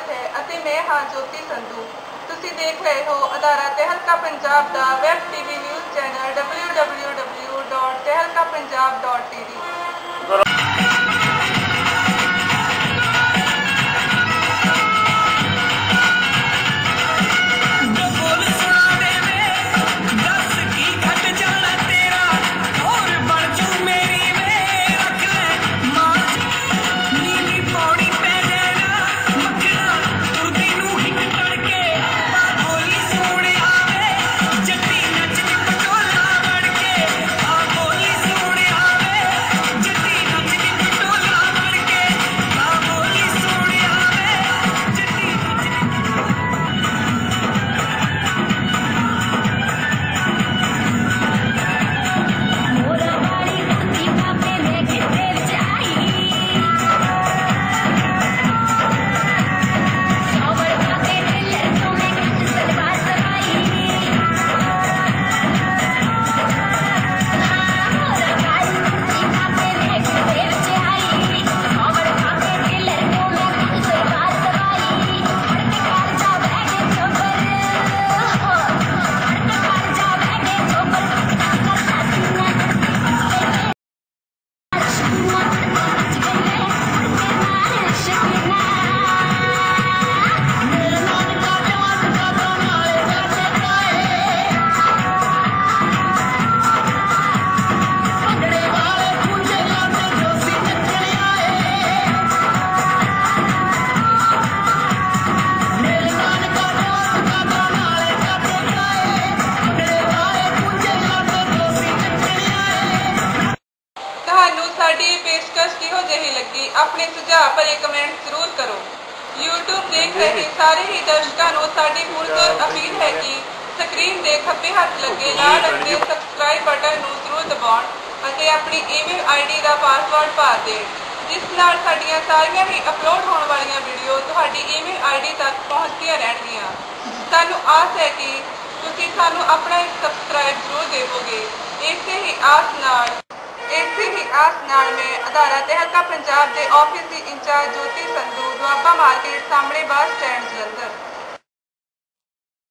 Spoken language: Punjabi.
ਸਵਾਗਤ ਹੈ ਅਤੇ ਮੈਂ ਹਾਂ ਜੋਤੀ ਸੰਧੂ। ਤੁਸੀਂ ਦੇਖ ਰਹੇ ਹੋ ਅਦਾਰਾ ਤਹਿਲਕਾ ਪੰਜਾਬ ਦਾ web TV news channel www.tehlkapunjab.tv ਪੇਸ਼ਕਸ਼ ਕਿਹੋ ਜਿਹੀ ਲੱਗੀ ਆਪਣੇ ਸੁਝਾਅ ਭਰੇ ਕਮੈਂਟ ਜ਼ਰੂਰ ਕਰੋ। YouTube ਦੇਖ ਰਹੇ ਸਾਰੇ ਹੀ ਦਰਸ਼ਕਾਂ ਨੂੰ ਸਾਡੀ ਪੁਰਜ਼ੋਰ ਅਪੀਲ ਹੈ ਕਿ ਸਕਰੀਨ ਦੇ ਖੱਬੇ ਹੱਥ ਲੱਗੇ ਲਾਲ ਦੇ ਸਬਸਕ੍ਰਾਈਬ ਬਟਨ ਨੂੰ ਜ਼ਰੂਰ ਦਬਾਉਣ ਅਤੇ ਆਪਣੀ ਈਮੇਲ ਆਈਡੀ ਦਾ ਪਾਸਵਰਡ ਪਾ ਦੇਣ ਜਿਸ ਨਾਲ ਸਾਡੀਆਂ ਸਾਰੀਆਂ ਹੀ ਅਪਲੋਡ ਹੋਣ ਵਾਲੀਆਂ ਵੀਡੀਓ ਤੁਹਾਡੀ ਈਮੇਲ ਆਈਡੀ ਤੱਕ ਪਹੁੰਚਦੀਆਂ ਰਹਿਣਗੀਆਂ। ਸਾਨੂੰ ਆਸ ਹੈ ਕਿ ਤੁਸੀਂ ਸਾਨੂੰ ਆਪਣਾ ਇੱਕ ਸਬਸਕ੍ਰਾਈਬ ਜ਼ਰੂਰ ਦੇਵੋਗੇ। ਇਸੇ ਹੀ ਆਸ ਨਾਲ ਇਸੇ ਹੀ ਆਸ ਨਾਲ ਮੈਂ ਅਦਾਰਾ ਤਹਿਲਕਾ ਪੰਜਾਬ ਦੇ ਆਫਿਸ ਦੀ ਇੰਚਾਰਜ ਜੋਤੀ ਸੰਧੂ ਦੁਆਬਾ ਮਾਰਕੀਟ ਸਾਹਮਣੇ ਬੱਸ ਸਟੈਂਡ ਜਲੰਧਰ।